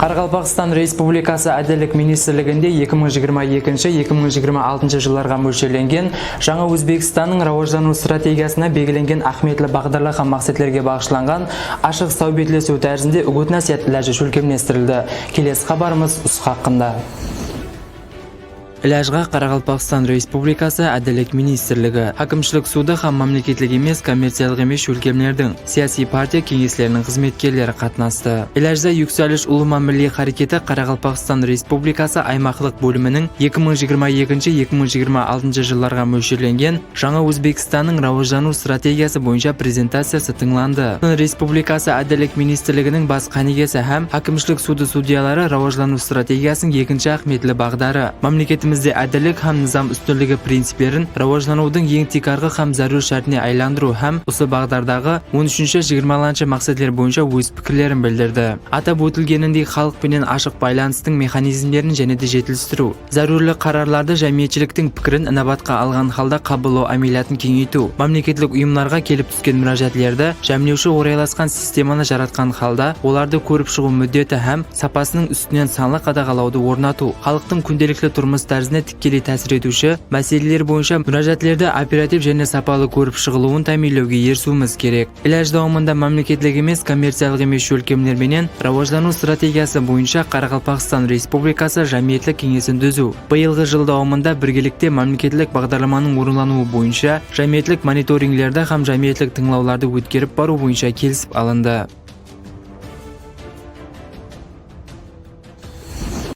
Қарақалпақстан Республикасы әділдік министрлігінде 2022-2026 жылдарға мөлшерленген жаңа Өзбекстанның рауаждану стратегиясына белгіленген ахметлі бағдарларға мақсатлерге бағышланған ашық саубетлесу тәрізінде үгіт насихат ләжі шөлкемлестірілді. Келесі хабарымыз ұс хақында. Іләжға Қарақалпақстан Республикасы әділдік министрлігі әкімшілік суды һәм мемлекеттік емес коммерциялық емес өлкемлердің саяси партия кеңеслерінің қызметкерлері қатынасты. Іләжда Юксалиш Улыма Милли Харекеті Қарақалпақстан Республикасы аймақлық бөлімінің 2022-2026 жылдарға мөлшерленген жаңа Өзбекстанның рауаждану стратегиясы бойынша презентациясы тыңланды. Республикасы әділдік министрлігінің бас қанегесі һәм әкімшілік суды судьялары рауаждану стратегиясының екінші ахметлі бағдары. Мемлекетімізде әділдік һәм низам үстінлігі принциптерін рауажданудың ең текарғы һәм зәрур шартіне айландыру һәм осы бағдардағы 13-20 мақсатлар бойынша өз пікірлерін білдірді. Атап өтілгеніндей халық пенен ашық байланыстың механизмдерін және де жетілістіру, зәрурлі қарарларды жәмиетчіліктің пікірін інабатқа алған халда қабылдау амилатын кеңейту, мемлекеттік ұйымларға келіп түскен mürajaatлерді жәмлеуші орайласқан системаны жаратқан халда оларды көріп шығу мүддеті һәм сапасының үстінен санлы қадағалауды орнату, халықтың күнделікті тұрмыс тәрізіне тікелей тәсір етуші мәселелер бойынша mürajaatлерді оператив және сапалы көріп шығылуын тәминлеуге ерсуіміз керек. Іләж дауымында мемлекеттік емес коммерциялық емес шөлкемлерменен рауаждану стратегиясы бойынша Қарақалпақстан Республикасы Жамиетлік кеңесін түзу. Биылғы жыл дауымында біргелікте мемлекеттік бағдарламаның орынлануы бойынша жамиетлік мониторингілерді һәм жамиетлік тыңлауларды өткеріп бару бойынша келісіп алынды.